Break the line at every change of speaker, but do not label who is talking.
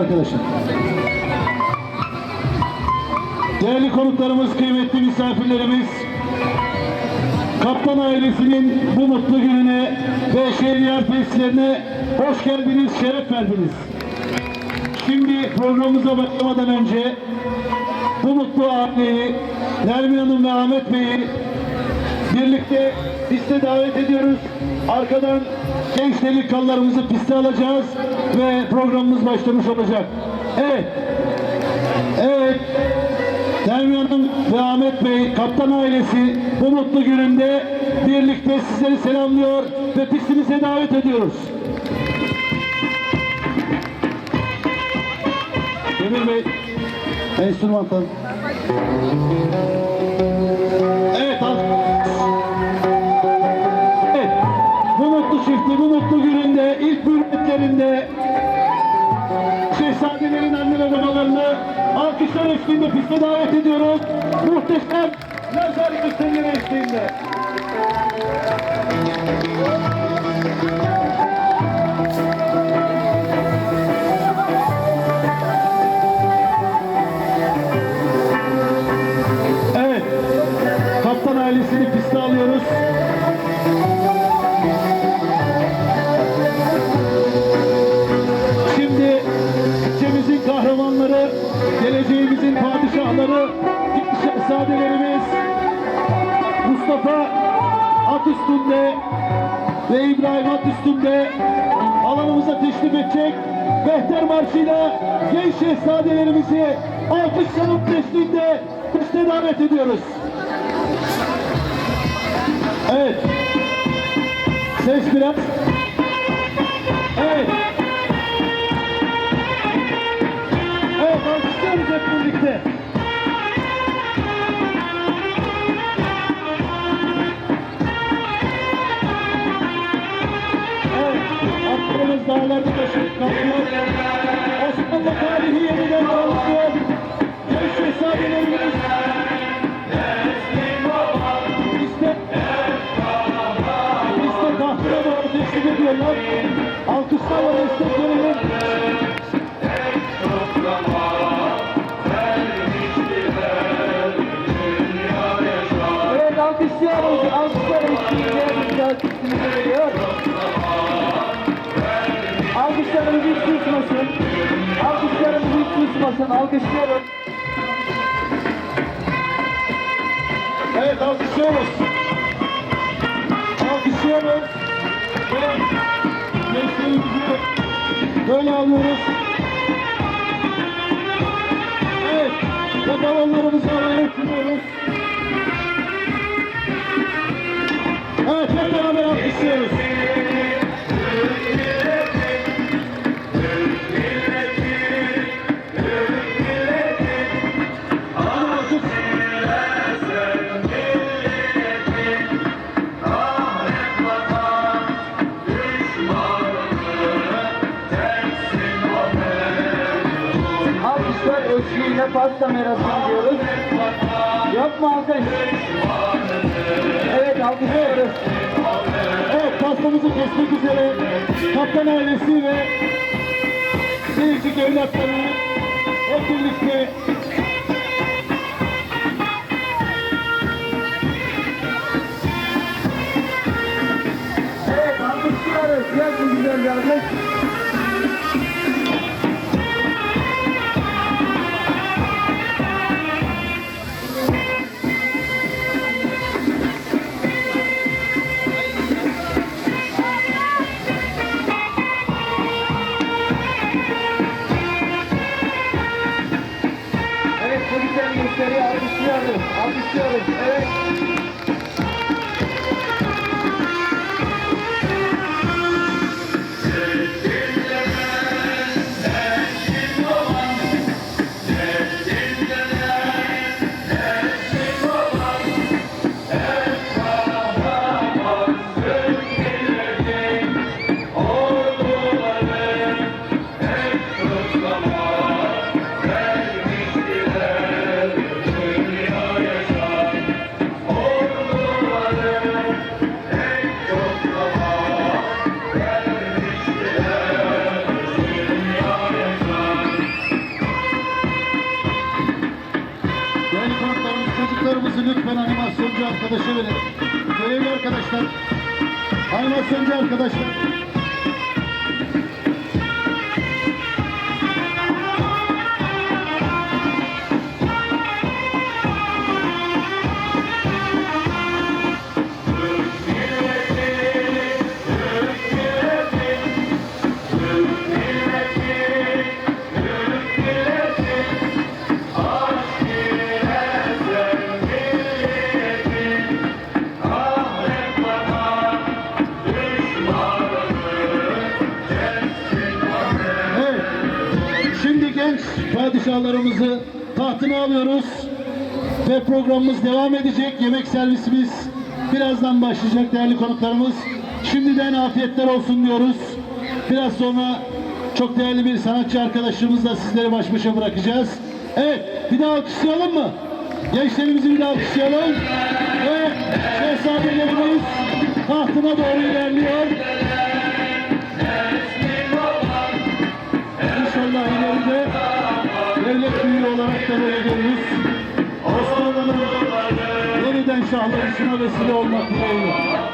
arkadaşlar. Değerli konuklarımız, kıymetli misafirlerimiz, Kaptan ailesinin bu mutlu gününe ve şehriyar tesislerine hoş geldiniz, şeref verdiniz. Şimdi programımıza başlamadan önce bu mutlu aileyi, Nermin Hanım ve Ahmet Bey'i birlikte piste davet ediyoruz. Arkadan genç delikanlılarımızı piste alacağız ve programımız başlamış olacak. Evet. Evet. Hanım ve Ahmet Bey, kaptan ailesi bu mutlu gününde birlikte sizleri selamlıyor ve pistimize davet ediyoruz. Demir Bey, enstrümantal. Hürmetlerinde şehzadelerin anne ve babalarını alkışlar eşliğinde piste davet ediyoruz. Muhteşem lazer gösterileri eşliğinde. Evet, kaptan ailesini piste alıyoruz. Padişahları, şehzadelerimiz Mustafa at üstünde ve İbrahim at üstünde alanımıza teşrif edecek. Behter Marşı'yla genç şehzadelerimizi alkışların eşliğinde piste davet ediyoruz. Evet. Ses biraz. Evet, atlarımız dağlarda taşıyıp kalkıyor. Osmanlı tarihi yeniden oluşuyor. Genç şehzadelerimiz. İşte, işte tahtına doğru teşrif ediyorlar. Alkışlarla destek verelim.
Evet. Alkışlar eşliğinde güzel sesimizi veriyor. Alkışlarımız susmasın. Alkışlıyoruz.
Evet alkışlıyoruz. Alkışlıyoruz. Ve gençlerimizi böyle alıyoruz. Evet. Ve balonlarımızı havaya uçuruyoruz. Evet hep beraber alkışlıyoruz.
Eşliğinde pasta merası diyoruz. Mu alkış? Evet alkışlıyoruz.
Evet pastamızı kesmek üzere kaptan ailesi ve değişik evlatları hep birlikte
lütfen animasyoncu
arkadaşa verin. Görevli arkadaşlar. Animasyoncu arkadaşlar. Padişahlarımızı tahtına alıyoruz. Ve programımız devam edecek. Yemek servisimiz birazdan başlayacak değerli konuklarımız. Şimdiden afiyetler olsun diyoruz. Biraz sonra çok değerli bir sanatçı arkadaşımızla sizleri baş başa bırakacağız. Evet, bir daha alkışlayalım mı? Gençlerimizi bir daha alkışlayalım. Ve şehzadelerimiz tahtına doğru ilerliyor. İnşallah ileride devlet büyüğü olarak da görürüz. Osmanlı'nın yeniden şahlanışına vesile olmak dileğiyle.